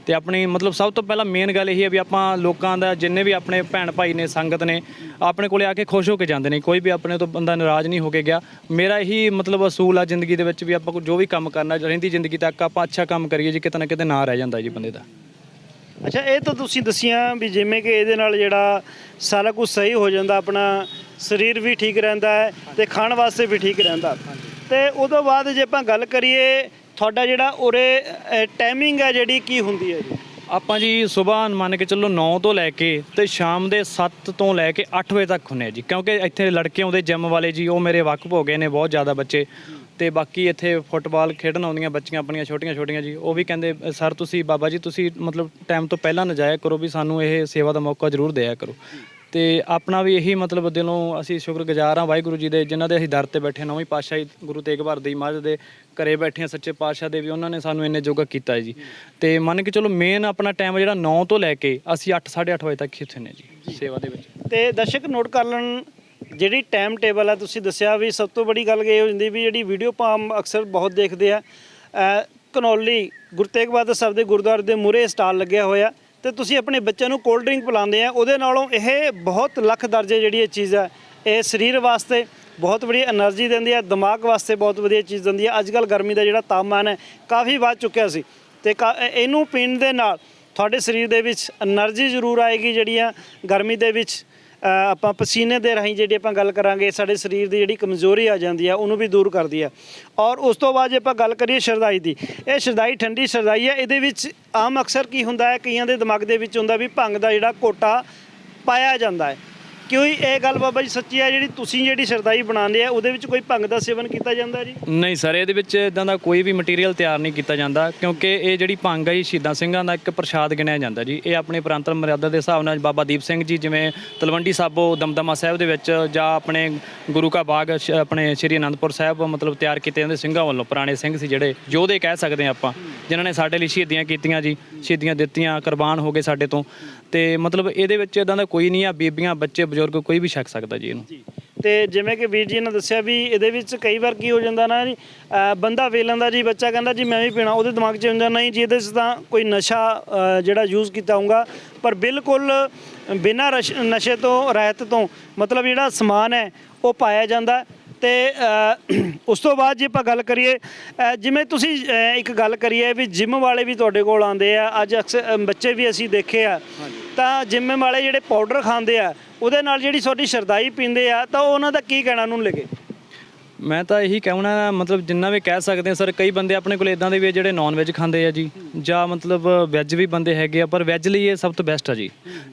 ਤੇ ਆਪਣੀ ਮਤਲਬ ਸਭ ਤੋਂ ਪਹਿਲਾਂ ਮੇਨ ਗੱਲ ਇਹ ਹੈ ਵੀ ਆਪਾਂ ਲੋਕਾਂ ਦਾ ਜਿੰਨੇ ਵੀ ਆਪਣੇ ਭੈਣ ਭਾਈ ਨੇ, ਸੰਗਤ ਨੇ, ਆਪਣੇ ਕੋਲੇ ਆ ਕੇ ਖੁਸ਼ ਹੋ ਕੇ ਜਾਂਦੇ ਨੇ, ਕੋਈ ਵੀ ਆਪਣੇ ਤੋਂ ਬੰਦਾ ਨਾਰਾਜ਼ ਨਹੀਂ ਹੋ ਕੇ ਗਿਆ। ਮੇਰਾ ਇਹੀ ਮਤਲਬ ਅਸੂਲ ਆ ਜ਼ਿੰਦਗੀ ਦੇ ਵਿੱਚ ਵੀ ਆਪਾਂ ਕੋਈ ਜੋ ਵੀ ਕੰਮ ਕਰਨਾ, ਰਹਿੰਦੀ ਜ਼ਿੰਦਗੀ ਤੱਕ ਆਪਾਂ ਅੱਛਾ ਕੰਮ ਕਰੀਏ ਜੀ, ਕਿਤੇ ਨਾ ਕਿਤੇ ਨਾਂ ਰਹਿ ਜਾਂਦਾ ਜੀ ਬੰਦੇ ਦਾ। ਅੱਛਾ, ਇਹ ਤਾਂ ਤੁਸੀਂ ਦੱਸੀਆਂ ਵੀ ਜਿਵੇਂ ਕਿ ਇਹਦੇ ਨਾਲ ਜਿਹੜਾ ਸਾਰਾ ਕੁਝ ਸਹੀ ਹੋ ਜਾਂਦਾ, ਆਪਣਾ ਸਰੀਰ ਵੀ ਠੀਕ ਰਹਿੰਦਾ ਹੈ ਤੇ ਖਾਣ ਵਾਸਤੇ ਵੀ ਠੀਕ ਰਹਿੰਦਾ। ਤੇ ਉਦੋਂ ਬਾਅਦ ਜੇ ਆਪਾਂ ਗੱਲ ਕਰੀਏ, ਤੁਹਾਡਾ ਜਿਹੜਾ ਉਰੇ ਟਾਈਮਿੰਗ ਹੈ ਜਿਹੜੀ, ਕੀ ਹੁੰਦੀ ਹੈ ਜੀ? ਆਪਾਂ ਜੀ ਸਵੇਰ ਮੰਨ ਕੇ ਚੱਲੋ 9 ਤੋਂ ਲੈ ਕੇ ਤੇ ਸ਼ਾਮ ਦੇ 7 ਤੋਂ ਲੈ ਕੇ 8 ਵਜੇ ਤੱਕ ਹੁੰਨੇ ਆ ਜੀ, ਕਿਉਂਕਿ ਇੱਥੇ ਲੜਕੇ ਆਉਂਦੇ ਜਿਮ ਵਾਲੇ ਜੀ, ਉਹ ਮੇਰੇ ਵਾਕਫ ਹੋ ਗਏ ਨੇ, ਬਹੁਤ ਜ਼ਿਆਦਾ ਬੱਚੇ। ਤੇ ਬਾਕੀ ਇੱਥੇ ਫੁੱਟਬਾਲ ਖੇਡਣ ਆਉਂਦੀਆਂ ਬੱਚੀਆਂ ਆਪਣੀਆਂ ਛੋਟੀਆਂ ਛੋਟੀਆਂ ਜੀ, ਉਹ ਵੀ ਕਹਿੰਦੇ, ਸਰ, ਤੁਸੀਂ, ਬਾਬਾ ਜੀ, ਤੁਸੀਂ ਮਤਲਬ ਟਾਈਮ ਤੋਂ ਪਹਿਲਾਂ ਨਾ ਜਾਇਆ ਕਰੋ ਵੀ ਸਾਨੂੰ ਇਹ ਸੇਵਾ ਦਾ ਮੌਕਾ ਜ਼ਰੂਰ ਦਿਆ ਕਰੋ। ਤੇ ਆਪਣਾ ਵੀ ਇਹੀ ਮਤਲਬ ਦਿਲੋਂ ਅਸੀਂ ਸ਼ੁਕਰਗੁਜ਼ਾਰ ਹਾਂ ਵਾਹਿਗੁਰੂ ਜੀ ਦੇ, ਜਿਨ੍ਹਾਂ ਦੇ ਅਸੀਂ ਦਰ ਤੇ ਬੈਠੇ ਨੌਵੀਂ ਪਾਤਸ਼ਾਹੀ ਗੁਰੂ ਤੇਗ ਬਹਾਦਰ ਜੀ ਮਹਾਰਾਜ ਦੇ ਘਰੇ ਬੈਠੇ ਹਾਂ, ਸੱਚੇ ਪਾਤਸ਼ਾਹ ਦੇ ਵੀ, ਉਹਨਾਂ ਨੇ ਸਾਨੂੰ ਇੰਨੇ ਜੋਗਾ ਕੀਤਾ ਹੈ ਜੀ। ਤੇ ਮੰਨ ਕੇ ਚਲੋ ਮੇਨ ਆਪਣਾ ਟਾਈਮ ਜਿਹੜਾ 9 ਤੋਂ ਲੈ ਕੇ ਅਸੀਂ 8 8:30 ਵਜੇ ਤੱਕ ਹੀ ਉੱਥੇ ਨੇ ਜੀ, ਸੇਵਾ ਦੇ ਵਿੱਚ। ਤੇ ਦਰਸ਼ਕ ਨੋਟ ਕਰ ਲੈਣ ਜਿਹੜੀ ਟਾਈਮ ਟੇਬਲ ਆ, ਤੁਸੀਂ ਦੱਸਿਆ ਵੀ ਸਭ ਤੋਂ ਬੜੀ ਗੱਲ ਇਹ ਹੋ ਜਾਂਦੀ ਵੀ ਜਿਹੜੀ ਵੀਡੀਓ ਪਾਮ ਅਕਸਰ ਬਹੁਤ ਦੇਖਦੇ ਆ। ਕਨੌਲੀ ਗੁਰੂ ਤੇਗ ਬਹਾਦਰ ਸਾਹਿਬ ਦੇ ਗੁਰਦੁਆਰੇ ਦੇ ਮੂਰੇ ਸਟਾਲ ਲੱਗਿਆ ਹੋਇਆ ਤੇ ਤੁਸੀਂ ਆਪਣੇ ਬੱਚਿਆਂ ਨੂੰ ਕੋਲਡ ਡਰਿੰਕ ਪਿਲਾਉਂਦੇ ਆ, ਉਹਦੇ ਨਾਲੋਂ ਇਹ ਬਹੁਤ ਲੱਖ ਦਰਜੇ ਜਿਹੜੀ ਇਹ ਚੀਜ਼ ਆ, ਇਹ ਸਰੀਰ ਵਾਸਤੇ ਬਹੁਤ ਵਧੀਆ એનર્ਜੀ ਦਿੰਦੀ ਹੈ ਦਿਮਾਗ ਵਾਸਤੇ ਬਹੁਤ ਵਧੀਆ ਚੀਜ਼ ਦਿੰਦੀ ਹੈ ਅੱਜ ਕੱਲ ਗਰਮੀ ਦਾ ਜਿਹੜਾ ਤਾਪਮਾਨ ਹੈ, ਕਾਫੀ ਵੱਧ ਚੁੱਕਿਆ ਸੀ ਤੇ ਇਹਨੂੰ ਪੀਣ ਦੇ ਨਾਲ ਤੁਹਾਡੇ ਸਰੀਰ ਦੇ ਵਿੱਚ એનર્ਜੀ ਜ਼ਰੂਰ ਆਏਗੀ ਜਿਹੜੀ ਆ, ਗਰਮੀ ਦੇ ਵਿੱਚ ਆਪਾਂ ਪਸੀਨੇ ਦੇ ਰਾਹੀਂ ਜਿਹੜੀ ਆਪਾਂ ਗੱਲ ਕਰਾਂਗੇ, ਸਾਡੇ ਸਰੀਰ ਦੀ ਜਿਹੜੀ ਕਮਜ਼ੋਰੀ ਆ ਜਾਂਦੀ ਆ, ਉਹਨੂੰ ਵੀ ਦੂਰ ਕਰਦੀ ਆ। ਔਰ ਉਸ ਤੋਂ ਬਾਅਦ ਜੇ ਆਪਾਂ ਗੱਲ ਕਰੀਏ ਸ਼ਰਦਾਈ ਦੀ, ਇਹ ਸ਼ਰਦਾਈ ਠੰਡੀ ਸ਼ਰਦਾਈ ਹੈ ਇਹਦੇ ਵਿੱਚ ਆਮ ਅਕਸਰ ਕੀ ਹੁੰਦਾ ਹੈ, ਕਈਆਂ ਦੇ ਦਿਮਾਗ ਦੇ ਵਿੱਚ ਹੁੰਦਾ ਵੀ ਭੰਗ ਦਾ ਜਿਹੜਾ ਕੋਟਾ ਪਾਇਆ ਜਾਂਦਾ ਹੈ। ਕਿਉਂ ਇਹ ਗੱਲ ਬਾਬਾ ਜੀ ਸੱਚੀ ਹੈ ਜਿਹੜੀ ਤੁਸੀਂ ਜਿਹੜੀ ਸ਼ਰਦਾਈ ਬਣਾਉਂਦੇ ਆ, ਉਹਦੇ ਵਿੱਚ ਕੋਈ ਭੰਗ ਦਾ ਸੇਵਨ ਕੀਤਾ ਜਾਂਦਾ ਜੀ? ਨਹੀਂ ਸਰ, ਇਹਦੇ ਵਿੱਚ ਇਦਾਂ ਦਾ ਕੋਈ ਵੀ ਮਟੀਰੀਅਲ ਤਿਆਰ ਨਹੀਂ ਕੀਤਾ ਜਾਂਦਾ, ਕਿਉਂਕਿ ਇਹ ਜਿਹੜੀ ਭੰਗ ਹੈ ਜੀ, ਸ਼ਹੀਦਾਂ ਸਿੰਘਾਂ ਦਾ ਇੱਕ ਪ੍ਰਸ਼ਾਦ ਗਿਣਿਆ ਜਾਂਦਾ ਜੀ। ਇਹ ਆਪਣੇ ਪ੍ਰਾਂਤਰ ਮਰਿਆਦਾ ਦੇ ਹਿਸਾਬ ਨਾਲ ਬਾਬਾ ਦੀਪ ਸਿੰਘ ਜੀ, ਜਿਵੇਂ ਤਲਵੰਡੀ ਸਾਬੋ ਦਮਦਮਾ ਸਾਹਿਬ ਦੇ ਵਿੱਚ ਜਾਂ ਆਪਣੇ ਗੁਰੂ ਕਾ ਬਾਗ, ਸ਼- ਆਪਣੇ ਸ਼੍ਰੀ ਅਨੰਦਪੁਰ ਸਾਹਿਬ ਮਤਲਬ ਤਿਆਰ ਕੀਤੇ ਜਾਂਦੇ ਸਿੰਘਾਂ ਵੱਲੋਂ, ਪੁਰਾਣੇ ਸਿੰਘ ਸੀ ਜਿਹੜੇ ਯੋਧੇ ਕਹਿ ਸਕਦੇ ਹਾਂ ਆਪਾਂ, ਜਿਨ੍ਹਾਂ ਨੇ ਸਾਡੇ ਲਈ ਸ਼ਹੀਦੀਆਂ ਕੀਤੀਆਂ ਜੀ, ਸ਼ਹੀਦੀਆਂ ਦਿੱਤੀਆਂ, ਕੁਰਬਾਨ ਹੋ ਗਏ ਸਾਡੇ ਤੋਂ। ਤੇ ਮਤਲਬ ਇਹਦੇ ਵਿੱਚ ਇਦਾਂ ਦਾ ਕੋਈ ਨਹੀਂ ਆ ਬੀਬੀਆਂ ਬੱਚੇ ਬਜ਼ੁਰਗ ਕੋਈ ਵੀ ਛਕ ਸਕਦਾ ਜੀ ਇਹਨੂੰ। ਤੇ ਜਿਵੇਂ ਕਿ ਵੀਰ ਜੀ ਨੇ ਦੱਸਿਆ ਵੀ ਇਹਦੇ ਵਿੱਚ ਕਈ ਵਾਰ ਕੀ ਹੋ ਜਾਂਦਾ ਨਾ ਜੀ ਬੰਦਾ ਵੇ ਲੈਂਦਾ ਜੀ ਬੱਚਾ ਕਹਿੰਦਾ ਜੀ ਮੈਂ ਵੀ ਪੀਣਾ ਉਹਦੇ ਦਿਮਾਗ 'ਚ ਹੁੰਦਾ ਨਹੀਂ ਜੀ ਇਹਦੇ 'ਚ ਤਾਂ ਕੋਈ ਨਸ਼ਾ ਜਿਹੜਾ ਯੂਜ਼ ਕੀਤਾ ਹੋਊਗਾ। ਪਰ ਬਿਲਕੁਲ ਬਿਨਾਂ ਨਸ਼ੇ ਤੋਂ ਰਹਿਤ ਤੋਂ ਮਤਲਬ ਜਿਹੜਾ ਸਮਾਨ ਹੈ ਉਹ ਪਾਇਆ ਜਾਂਦਾ। ਤੇ ਉਸ ਤੋਂ ਬਾਅਦ ਜੇ ਆਪਾਂ ਗੱਲ ਕਰੀਏ ਜਿਵੇਂ ਤੁਸੀਂ ਇੱਕ ਗੱਲ ਕਰੀਏ ਵੀ ਜਿਮ ਵਾਲੇ ਵੀ ਤੁਹਾਡੇ ਕੋਲ ਆਉਂਦੇ ਆ ਅੱਜ ਅਕਸਰ ਬੱਚੇ ਵੀ ਅਸੀਂ ਦੇਖੇ ਆ। ਤਾਂ ਜਿਮ ਵਾਲੇ ਜਿਹੜੇ ਪਾਊਡਰ ਖਾਂਦੇ ਆ, ਉਹਦੇ ਨਾਲ ਜਿਹੜੀ ਤੁਹਾਡੀ ਸ਼ਰਦਾਈ ਪੀਂਦੇ ਆ, ਤਾਂ ਉਹਨਾਂ ਦਾ ਕੀ ਕਹਿਣਾ ਨੂੰ ਲੱਗੇ ਮੈਂ ਤਾਂ ਇਹੀ ਕਹਿਣਾ, ਮਤਲਬ ਜਿੰਨਾ ਵੀ ਕਹਿ ਸਕਦੇ ਆ ਸਰ, ਕਈ ਬੰਦੇ ਆਪਣੇ ਕੋਲ ਇਦਾਂ ਦੇ ਵੀ ਆ ਜਿਹੜੇ ਨਾਨ ਵੈਜ ਖਾਂਦੇ ਆ ਜੀ, ਜਾਂ ਮਤਲਬ ਵੈਜ ਵੀ ਬੰਦੇ ਹੈਗੇ ਆ, ਪਰ ਵੈਜ ਲਈ ਇਹ ਸਭ ਤੋਂ ਬੈਸਟ ਆ ਜੀ।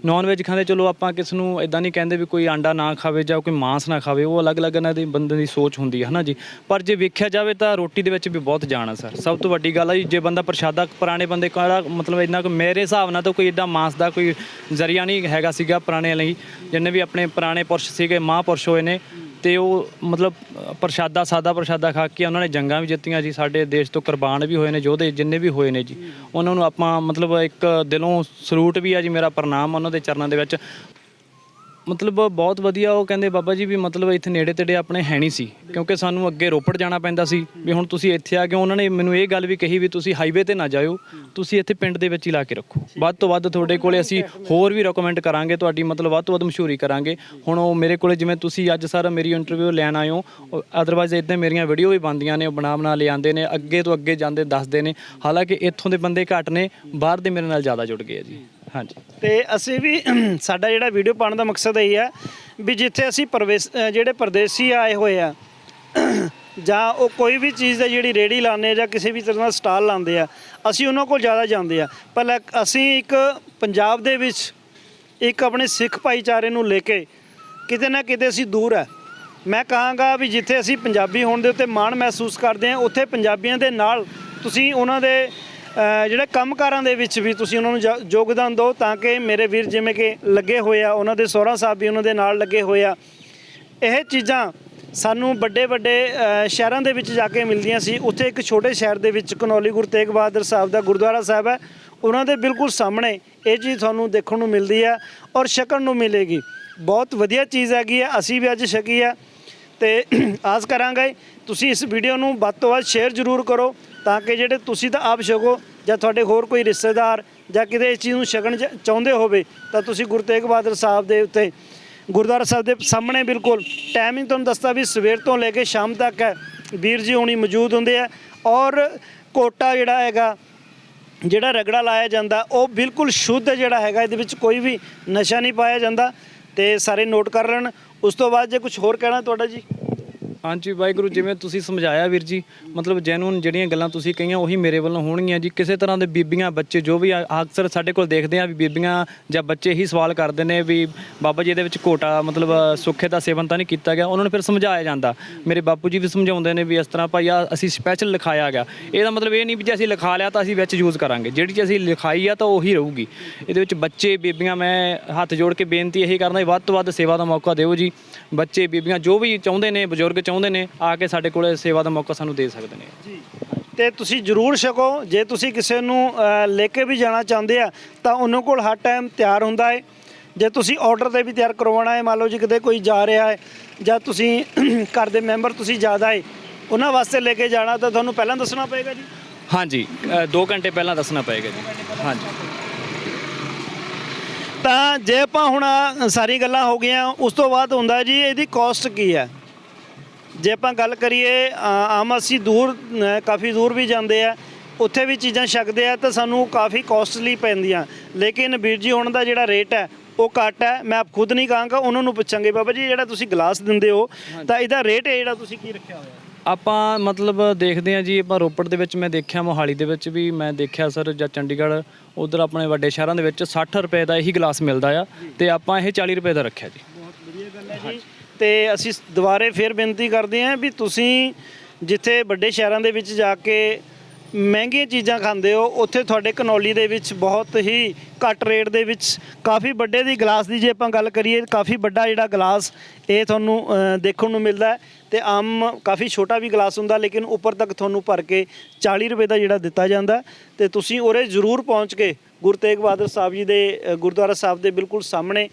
ਨਾਨ ਵੈਜ ਖਾਂਦੇ, ਚਲੋ ਆਪਾਂ ਕਿਸ ਨੂੰ ਇਦਾਂ ਨਹੀਂ ਕਹਿੰਦੇ ਵੀ ਕੋਈ ਆਂਡਾ ਨਾ ਖਾਵੇ ਜਾਂ ਕੋਈ ਮਾंस ਨਾ ਖਾਵੇ, ਉਹ ਅਲੱਗ-ਅਲੱਗ ਇਹਨਾਂ ਦੀ ਬੰਦੇ ਦੀ ਸੋਚ ਹੁੰਦੀ ਹੈ ਹਨਾ ਜੀ। ਪਰ ਜੇ ਵੇਖਿਆ ਜਾਵੇ ਤਾਂ ਰੋਟੀ ਦੇ ਵਿੱਚ ਵੀ ਬਹੁਤ ਜਾਣ ਆ ਸਰ। ਸਭ ਤੋਂ ਵੱਡੀ ਗੱਲ ਆ ਜੀ, ਜੇ ਬੰਦਾ ਪ੍ਰਸ਼ਾਦਾ ਪੁਰਾਣੇ ਬੰਦੇ ਕੋਲ ਮਤਲਬ ਇੰਨਾ ਕੁ ਮੇਰੇ ਹਿਸਾਬ ਨਾਲ ਤਾਂ ਕੋਈ ਇਦਾਂ ਮਾंस ਦਾ ਕੋਈ ਜ਼ਰੀਆ ਨਹੀਂ ਹੈਗਾ ਸੀਗਾ ਪੁਰਾਣੇ ਲਈ, ਜਿੰਨੇ ਵੀ ਆਪਣੇ ਪੁਰਾਣੇ ਪੁਰਸ਼ ਸੀਗੇ, ਮਹਾਂਪੁਰਸ਼ ਹੋਏ ਨੇ ਤੇ ਉਹ ਮਤਲਬ ਪ੍ਰਸ਼ਾਦਾ, ਸਾਦਾ ਪ੍ਰਸ਼ਾਦਾ ਖਾ ਕੇ ਉਹਨਾਂ ਨੇ ਜੰਗਾਂ ਵੀ ਜਿੱਤੀਆਂ ਜੀ। ਸਾਡੇ ਦੇਸ਼ ਤੋਂ ਕੁਰਬਾਨ ਵੀ ਹੋਏ ਨੇ, ਯੋਧੇ ਜਿੰਨੇ ਵੀ ਹੋਏ ਨੇ ਜੀ। ਉਹਨਾਂ ਨੂੰ ਆਪਾਂ ਮਤਲਬ ਇੱਕ ਦਿਲੋਂ ਸਲੂਟ ਵੀ ਆ ਜੀ, ਮੇਰਾ ਪ੍ਰਣਾਮ ਉਹਨਾਂ ਦੇ ਚਰਨਾਂ ਦੇ ਵਿੱਚ। ਮਤਲਬ ਬਹੁਤ ਵਧੀਆ ਉਹ ਕਹਿੰਦੇ ਬਾਬਾ ਜੀ ਵੀ ਮਤਲਬ ਇੱਥੇ ਨੇੜੇ ਤੇੜੇ ਆਪਣੇ ਹੈ ਨਹੀਂ ਸੀ, ਕਿਉਂਕਿ ਸਾਨੂੰ ਅੱਗੇ ਰੋਪੜ ਜਾਣਾ ਪੈਂਦਾ ਸੀ, ਵੀ ਹੁਣ ਤੁਸੀਂ ਇੱਥੇ ਆ ਗਏ, ਉਹਨਾਂ ਨੇ ਮੈਨੂੰ ਇਹ ਗੱਲ ਵੀ ਕਹੀ ਵੀ ਤੁਸੀਂ ਹਾਈਵੇ ਤੇ ਨਾ ਜਾਇਓ, ਤੁਸੀਂ ਇੱਥੇ ਪਿੰਡ ਦੇ ਵਿੱਚ ਹੀ ਲਾ ਕੇ ਰੱਖੋ। ਵੱਧ ਤੋਂ ਵੱਧ ਤੁਹਾਡੇ ਕੋਲੇ ਅਸੀਂ ਹੋਰ ਵੀ ਰეკਮੈਂਡ ਕਰਾਂਗੇ, ਤੁਹਾਡੀ ਮਤਲਬ ਵੱਧ ਤੋਂ ਵੱਧ ਮਸ਼ਹੂਰੀ ਕਰਾਂਗੇ। ਹੁਣ ਉਹ ਮੇਰੇ ਕੋਲੇ ਜਿਵੇਂ ਤੁਸੀਂ ਅੱਜ ਸਰ ਮੇਰੀ ਇੰਟਰਵਿਊ ਲੈਣ ਆਏ ਹੋ ਅਦਰਵਾਈਜ਼ ਇਦਾਂ ਮੇਰੀਆਂ ਵੀਡੀਓ ਵੀ ਬਣਦੀਆਂ ਨੇ, ਉਹ ਬਣਾ ਬਣਾ ਲੈ ਆਉਂਦੇ ਨੇ, ਅੱਗੇ ਤੋਂ ਅੱਗੇ ਜਾਂਦੇ, ਦੱਸਦੇ ਨੇ। ਹਾਲਾਂਕਿ ਇੱਥੋਂ ਦੇ ਬੰਦੇ ਘੱਟ ਨੇ, ਬਾਹਰ ਦੇ ਮੇਰੇ ਨਾਲ ਜ਼ਿਆਦਾ ਜੁੜ ਗਏ ਆ ਜੀ। ਹਾਂਜੀ। ਤੇ ਅਸੀਂ ਵੀ *clears throat* ਸਾਡਾ ਜਿਹੜਾ ਵੀਡੀਓ ਪਾਉਣ ਦਾ ਮਕਸਦ ਇਹ ਹੈ ਵੀ ਜਿੱਥੇ ਅਸੀਂ ਪ੍ਰਵੇਸ਼ ਜਿਹੜੇ ਪਰਦੇਸੀ ਆਏ ਹੋਏ ਆ, *clears throat* ਜਾਂ ਉਹ ਕੋਈ ਵੀ ਚੀਜ਼ ਦਾ ਜਿਹੜੀ ਰੇੜੀ ਲਾਉਂਦੇ ਆ ਜਾਂ ਕਿਸੇ ਵੀ ਤਰ੍ਹਾਂ ਦਾ ਸਟਾਲ ਲਾਉਂਦੇ ਆ, ਅਸੀਂ ਉਹਨਾਂ ਕੋਲ ਜ਼ਿਆਦਾ ਜਾਂਦੇ ਆ। ਪਰ ਲੈ- ਅਸੀਂ ਇੱਕ ਪੰਜਾਬ ਦੇ ਵਿੱਚ ਇੱਕ ਆਪਣੇ ਸਿੱਖ ਭਾਈਚਾਰੇ ਨੂੰ ਲੈ ਕੇ ਕਿਤੇ ਨਾ ਕਿਤੇ ਅਸੀਂ ਦੂਰ ਹੈ ਮੈਂ ਕਹਾਂਗਾ ਵੀ ਜਿੱਥੇ ਅਸੀਂ ਪੰਜਾਬੀ ਹੋਣ ਦੇ ਉੱਤੇ ਮਾਣ ਮਹਿਸੂਸ ਕਰਦੇ ਹਾਂ ਉੱਥੇ ਪੰਜਾਬੀਆਂ ਦੇ ਨਾਲ ਤੁਸੀਂ ਉਹਨਾਂ ਦੇ ਜਿਹੜੇ ਕੰਮਕਾਰਾਂ ਦੇ ਵਿੱਚ ਵੀ ਤੁਸੀਂ ਉਹਨਾਂ ਨੂੰ ਜਾ- ਯੋਗਦਾਨ ਦਿਓ ਤਾਂ ਕਿ ਮੇਰੇ ਵੀਰ ਜਿਵੇਂ ਕਿ ਲੱਗੇ ਹੋਏ ਆ, ਉਹਨਾਂ ਦੇ ਸਹੁਰਾ ਸਾਹਿਬ ਵੀ ਉਹਨਾਂ ਦੇ ਨਾਲ ਲੱਗੇ ਹੋਏ ਆ। ਇਹ ਚੀਜ਼ਾਂ ਸਾਨੂੰ ਵੱਡੇ ਵੱਡੇ ਸ਼ਹਿਰਾਂ ਦੇ ਵਿੱਚ ਜਾ ਕੇ ਮਿਲਦੀਆਂ ਸੀ। ਉੱਥੇ ਇੱਕ ਛੋਟੇ ਸ਼ਹਿਰ ਦੇ ਵਿੱਚ ਕਨੌਲੀ ਗੁਰੂ ਤੇਗ ਬਹਾਦਰ ਸਾਹਿਬ ਦਾ ਗੁਰਦੁਆਰਾ ਸਾਹਿਬ ਹੈ। ਉਹਨਾਂ ਦੇ ਬਿਲਕੁਲ ਸਾਹਮਣੇ ਇਹ ਚੀਜ਼ ਤੁਹਾਨੂੰ ਦੇਖਣ ਨੂੰ ਮਿਲਦੀ ਹੈ ਔਰ ਛਕਣ ਨੂੰ ਮਿਲੇਗੀ। ਬਹੁਤ ਵਧੀਆ ਚੀਜ਼ ਹੈਗੀ ਹੈ, ਅਸੀਂ ਵੀ ਅੱਜ ਛਕੀ ਹੈ। ਤੇ *clears throat* ਆਸ ਕਰਾਂਗੇ, ਤੁਸੀਂ ਇਸ ਵੀਡੀਓ ਨੂੰ ਵੱਧ ਤੋਂ ਵੱਧ ਸ਼ੇਅਰ ਜ਼ਰੂਰ ਕਰੋ। ਤਾਂ ਕਿ ਜਿਹੜੇ ਤੁਸੀਂ ਤਾਂ ਆਪ ਛਕੋ, ਜਾਂ ਤੁਹਾਡੇ ਹੋਰ ਕੋਈ ਰਿਸ਼ਤੇਦਾਰ ਜਾਂ ਕਿਤੇ ਇਸ ਚੀਜ਼ ਨੂੰ ਛਕਣ ਚ- ਚਾਹੁੰਦੇ ਹੋਵੇ, ਤਾਂ ਤੁਸੀਂ ਗੁਰੂ ਤੇਗ ਬਹਾਦਰ ਸਾਹਿਬ ਦੇ ਉੱਤੇ, ਗੁਰਦੁਆਰਾ ਸਾਹਿਬ ਦੇ ਸਾਹਮਣੇ ਬਿਲਕੁਲ ਟਾਈਮਿੰਗ ਤੁਹਾਨੂੰ ਦੱਸਦਾ ਵੀ ਸਵੇਰ ਤੋਂ ਲੈ ਕੇ ਸ਼ਾਮ ਤੱਕ ਹੈ, ਵੀਰ ਜੀ ਹੋਣੀ ਮੌਜੂਦ ਹੁੰਦੇ ਆ, ਔਰ ਕੋਟਾ ਜਿਹੜਾ ਹੈਗਾ, ਜਿਹੜਾ ਰਗੜਾ ਲਾਇਆ ਜਾਂਦਾ, ਉਹ ਬਿਲਕੁਲ ਸ਼ੁੱਧ ਜਿਹੜਾ ਹੈਗਾ, ਇਹਦੇ ਵਿੱਚ ਕੋਈ ਵੀ ਨਸ਼ਾ ਨਹੀਂ ਪਾਇਆ ਜਾਂਦਾ, ਤੇ ਸਾਰੇ ਨੋਟ ਕਰ ਲੈਣ। ਉਸ ਤੋਂ ਬਾਅਦ ਜੇ ਕੁਝ ਹੋਰ ਕਹਿਣਾ ਤੁਹਾਡਾ ਜੀ? ਹਾਂਜੀ, ਵਾਹਿਗੁਰੂ, ਜਿਵੇਂ ਤੁਸੀਂ ਸਮਝਾਇਆ ਵੀਰ ਜੀ, ਮਤਲਬ ਜੈਨੂਨ ਜਿਹੜੀਆਂ ਗੱਲਾਂ ਤੁਸੀਂ ਕਹੀਆਂ, ਉਹੀ ਮੇਰੇ ਵੱਲੋਂ ਹੋਣਗੀਆਂ ਜੀ। ਕਿਸੇ ਤਰ੍ਹਾਂ ਦੇ ਬੀਬੀਆਂ, ਬੱਚੇ, ਜੋ ਵੀ ਆ- ਅਕਸਰ ਸਾਡੇ ਕੋਲ ਦੇਖਦੇ ਆ ਵੀ ਬੀਬੀਆਂ ਜਾਂ ਬੱਚੇ ਹੀ ਸਵਾਲ ਕਰਦੇ ਨੇ ਵੀ ਬਾਬਾ ਜੀ ਇਹਦੇ ਵਿੱਚ ਘੋਟਾ, ਮਤਲਬ ਸੁੱਖੇ ਦਾ ਸੇਵਨ ਤਾਂ ਨਹੀਂ ਕੀਤਾ ਗਿਆ। ਉਹਨਾਂ ਨੂੰ ਫਿਰ ਸਮਝਾਇਆ ਜਾਂਦਾ। ਮੇਰੇ ਬਾਪੂ ਜੀ ਵੀ ਸਮਝਾਉਂਦੇ ਨੇ ਵੀ ਇਸ ਤਰ੍ਹਾਂ ਭਾਈ ਆ, ਅਸੀਂ ਸਪੈਸ਼ਲ ਲਿਖਾਇਆ ਗਿਆ। ਇਹਦਾ ਮਤਲਬ ਇਹ ਨਹੀਂ ਵੀ ਜੇ ਅਸੀਂ ਲਿਖਾ ਲਿਆ ਤਾਂ ਅਸੀਂ ਵਿੱਚ ਯੂਜ਼ ਕਰਾਂਗੇ। ਜਿਹੜੀ ਚੀਜ਼ ਅਸੀਂ ਲਿਖਾਈ ਆ ਤਾਂ ਉਹੀ ਰਹੂਗੀ। ਇਹਦੇ ਵਿੱਚ ਬੱਚੇ, ਬੀਬੀਆਂ, ਮੈਂ ਹੱਥ ਜੋੜ ਕੇ ਬੇਨਤੀ ਇਹੀ ਕਰਦਾ ਵੀ ਵੱਧ ਤੋਂ ਵੱਧ ਸੇਵਾ ਦਾ ਮੌਕਾ ਦਿਓ ਜੀ। ਬੱਚੇ, ਬੀਬੀਆਂ, ਜੋ ਵੀ ਚਾਹੁੰਦੇ ਨੇ, ਬਜ਼ੁਰਗ ਚਾਹੁੰਦੇ ਨੇ ਆ ਕੇ ਸਾਡੇ ਕੋਲੇ ਸੇਵਾ ਦਾ ਮੌਕਾ ਸਾਨੂੰ ਦੇ ਸਕਦੇ ਨੇ। ਜੀ। ਤੇ ਤੁਸੀਂ ਜਰੂਰ ਛਕੋ ਜੇ ਤੁਸੀਂ ਕਿਸੇ ਨੂੰ ਅ, ਲੈ ਕੇ ਵੀ ਜਾਣਾ ਚਾਹੁੰਦੇ ਆ ਤਾਂ ਉਹਨਾਂ ਕੋਲ ਹਰ ਟਾਈਮ ਤਿਆਰ ਹੁੰਦਾ ਹੈ ਜੇ ਤੁਸੀਂ ਆਰਡਰ ਤੇ ਵੀ ਤਿਆਰ ਕਰਵਾਉਣਾ ਹੈ ਮੰਨ ਲਓ ਜੀ ਕਿਤੇ ਕੋਈ ਜਾ ਰਿਹਾ ਹੈ ਜਾਂ ਤੁਸੀਂ *clears throat* ਘਰ ਦੇ ਮੈਂਬਰ ਤੁਸੀਂ ਜ਼ਿਆਦਾ ਹੈ ਉਹਨਾਂ ਵਾਸਤੇ ਲੈ ਕੇ ਜਾਣਾ ਤਾਂ ਤੁਹਾਨੂੰ ਪਹਿਲਾਂ ਦੱਸਣਾ ਪਏਗਾ ਜੀ? ਹਾਂਜੀ 2 ਘੰਟੇ ਪਹਿਲਾਂ ਦੱਸਣਾ ਪਏਗਾ ਜੀ। ਹਾਂਜੀ। ਤਾਂ ਜੇ ਆਪਾਂ ਹੁਣ ਆਹ ਸਾਰੀ ਗੱਲਾਂ ਹੋ ਗਈਆਂ ਉਸ ਤੋਂ ਬਾਅਦ ਹੁੰਦਾ ਜੀ ਇਹਦੀ ਕਾਸਟ ਕੀ ਹੈ ਜੇ ਆਪਾਂ ਗੱਲ ਕਰੀਏ ਆਮ ਅਸੀਂ ਦੂਰ ਕਾਫੀ ਦੂਰ ਵੀ ਜਾਂਦੇ ਆ ਉੱਥੇ ਵੀ ਚੀਜ਼ਾਂ ਛਕਦੇ ਆ ਤਾਂ ਸਾਨੂੰ ਕਾਫੀ ਕਾਸਟਲੀ ਪੈਂਦੀਆਂ। ਲੇਕਿਨ ਵੀਰ ਜੀ ਹੁਣ ਦਾ ਜਿਹੜਾ ਰੇਟ ਹੈ ਉਹ ਘੱਟ ਹੈ। ਮੈਂ ਆਪ ਖੁਦ ਨਹੀਂ ਕਹਾਂਗਾ ਉਹਨਾਂ ਨੂੰ ਪੁੱਛਾਂਗੇ ਬਾਬਾ ਜੀ ਜਿਹੜਾ ਤੁਸੀਂ ਗਲਾਸ ਦਿੰਦੇ ਹੋ ਤਾਂ ਇਹਦਾ ਰੇਟ ਹੈ ਜਿਹੜਾ ਤੁਸੀਂ ਕੀ ਰੱਖਿਆ ਹੋਇਆ? ਆਪਾਂ ਮਤਲਬ ਦੇਖਦੇ ਹਾਂ ਜੀ ਆਪਾਂ ਰੋਪੜ ਦੇ ਵਿੱਚ ਮੈਂ ਦੇਖਿਆ ਮੋਹਾਲੀ ਦੇ ਵਿੱਚ ਵੀ ਮੈਂ ਦੇਖਿਆ ਸਰ ਜਾਂ ਚੰਡੀਗੜ੍ਹ ਉਧਰ ਆਪਣੇ ਵੱਡੇ ਸ਼ਹਿਰਾਂ ਦੇ ਵਿੱਚ 60 ਰੁਪਏ ਦਾ ਇਹੀ ਗਲਾਸ ਮਿਲਦਾ ਆ ਤੇ ਆਪਾਂ ਇਹ 40 ਰੁਪਏ ਦਾ ਰੱਖਿਆ ਜੀ। ਬਹੁਤ ਵਧੀਆ ਗੱਲ ਹੈ ਜੀ। ਤੇ ਅਸੀਂ ਦੁਬਾਰੇ ਫੇਰ ਬੇਨਤੀ ਕਰਦੇ ਹਾਂ ਵੀ ਤੁਸੀਂ ਜਿੱਥੇ ਵੱਡੇ ਸ਼ਹਿਰਾਂ ਦੇ ਵਿੱਚ ਜਾ ਕੇ ਮਹਿੰਗੀਆਂ ਚੀਜ਼ਾਂ ਖਾਂਦੇ ਹੋ, ਉੱਥੇ ਤੁਹਾਡੇ ਕਨੌਲੀ ਦੇ ਵਿੱਚ ਬਹੁਤ ਹੀ ਘੱਟ ਰੇਟ ਦੇ ਵਿੱਚ ਕਾਫੀ ਵੱਡੇ ਦੀ ਗਲਾਸ ਦੀ ਜੇ ਆਪਾਂ ਗੱਲ ਕਰੀਏ, ਕਾਫੀ ਵੱਡਾ ਜਿਹੜਾ ਗਲਾਸ ਇਹ ਤੁਹਾਨੂੰ ਦੇਖਣ ਨੂੰ ਮਿਲਦਾ ਹੈ ਤੇ ਆਮ ਕਾਫੀ ਛੋਟਾ ਵੀ ਗਲਾਸ ਹੁੰਦਾ ਲੇਕਿਨ ਉੱਪਰ ਤੱਕ ਤੁਹਾਨੂੰ ਭਰ ਕੇ 40 ਰੁਪਏ ਦਾ ਜਿਹੜਾ ਦਿੱਤਾ ਜਾਂਦਾ ਤੇ ਤੁਸੀਂ ਉਰੇ ਜ਼ਰੂਰ ਪਹੁੰਚ ਕੇ ਗੁਰੂ ਤੇਗ ਬਹਾਦਰ ਸਾਹਿਬ ਜੀ ਦੇ ਗੁਰਦੁਆਰਾ ਸਾਹਿਬ ਦੇ ਬਿਲਕੁਲ ਸਾਹਮਣੇ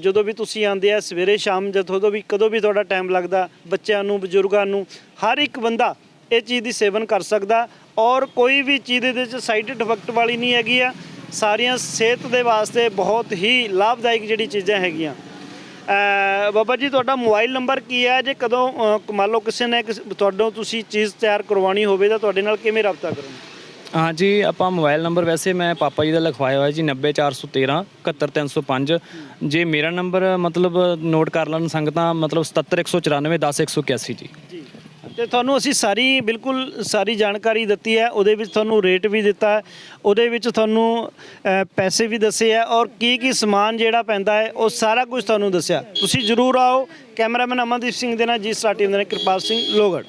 ਜਦੋਂ ਵੀ ਤੁਸੀਂ ਆਉਂਦੇ ਆ, ਸਵੇਰੇ ਸ਼ਾਮ ਜਾਂ ਜਦੋਂ ਵੀ ਕਦੋਂ ਵੀ ਤੁਹਾਡਾ ਟਾਈਮ ਲੱਗਦਾ, ਬੱਚਿਆਂ ਨੂੰ, ਬਜ਼ੁਰਗਾਂ ਨੂੰ, ਹਰ ਇੱਕ ਬੰਦਾ ਇਹ ਚੀਜ਼ ਦੀ ਸੇਵਨ ਕਰ ਸਕਦਾ। ਔਰ ਕੋਈ ਵੀ ਚੀਜ਼ ਦੇ ਵਿੱਚ ਸਾਈਡ ਇਫੈਕਟ ਵਾਲੀ ਨਹੀਂ ਹੈਗੀ ਆ। ਸਾਰੀਆਂ ਸਿਹਤ ਦੇ ਵਾਸਤੇ ਬਹੁਤ ਹੀ ਲਾਭਦਾਇਕ ਜਿਹੜੀ ਚੀਜ਼ਾਂ ਹੈਗੀਆਂ। ਬਾਬਾ ਜੀ, ਤੁਹਾਡਾ ਮੋਬਾਈਲ ਨੰਬਰ ਕੀ ਹੈ? ਜੇ ਕਦੋਂ ਮੰਨ ਲਓ ਕਿਸੇ ਨੇ ਤੁਹਾਡੋਂ ਤੁਸੀਂ ਚੀਜ਼ ਤਿਆਰ ਕਰਵਾਉਣੀ ਹੋਵੇ ਤਾਂ ਤੁਹਾਡੇ ਨਾਲ ਕਿਵੇਂ ਰਾਬਤਾ ਕਰੋਗੇ? ਹਾਂਜੀ ਆਪਾਂ ਮੋਬਾਈਲ ਨੰਬਰ ਵੈਸੇ ਮੈਂ ਪਾਪਾ ਜੀ ਦਾ ਲਿਖਵਾਇਆ ਹੋਇਆ ਜੀ 90413 71305 ਜੇ ਮੇਰਾ ਨੰਬਰ ਮਤਲਬ ਨੋਟ ਕਰ ਲੈਣ ਸੰਗਤਾਂ, ਮਤਲਬ 77194 10181 ਜੀ। ਜੀ। ਤੇ ਤੁਹਾਨੂੰ ਅਸੀਂ ਸਾਰੀ, ਬਿਲਕੁਲ ਸਾਰੀ ਜਾਣਕਾਰੀ ਦਿੱਤੀ ਹੈ, ਉਹਦੇ ਵਿੱਚ ਤੁਹਾਨੂੰ ਰੇਟ ਵੀ ਦਿੱਤਾ ਉਹਦੇ ਵਿੱਚ ਤੁਹਾਨੂੰ ਪੈਸੇ ਵੀ ਦੱਸੇ ਆ ਔਰ ਕੀ ਕੀ ਸਮਾਨ ਜਿਹੜਾ ਪੈਂਦਾ ਹੈ, ਉਹ ਸਾਰਾ ਕੁਝ ਤੁਹਾਨੂੰ ਦੱਸਿਆ। ਤੁਸੀਂ ਜਰੂਰ ਆਓ, ਕੈਮਰਾਮੈਨ ਅਮਨਦੀਪ ਸਿੰਘ ਦੇ ਨਾਲ, ਜੀ ਸਟਾਰਟਿੰਗ ਦੇ ਨਾਲ ਕਿਰਪਾਲ ਸਿੰਘ ਲੋਗੜ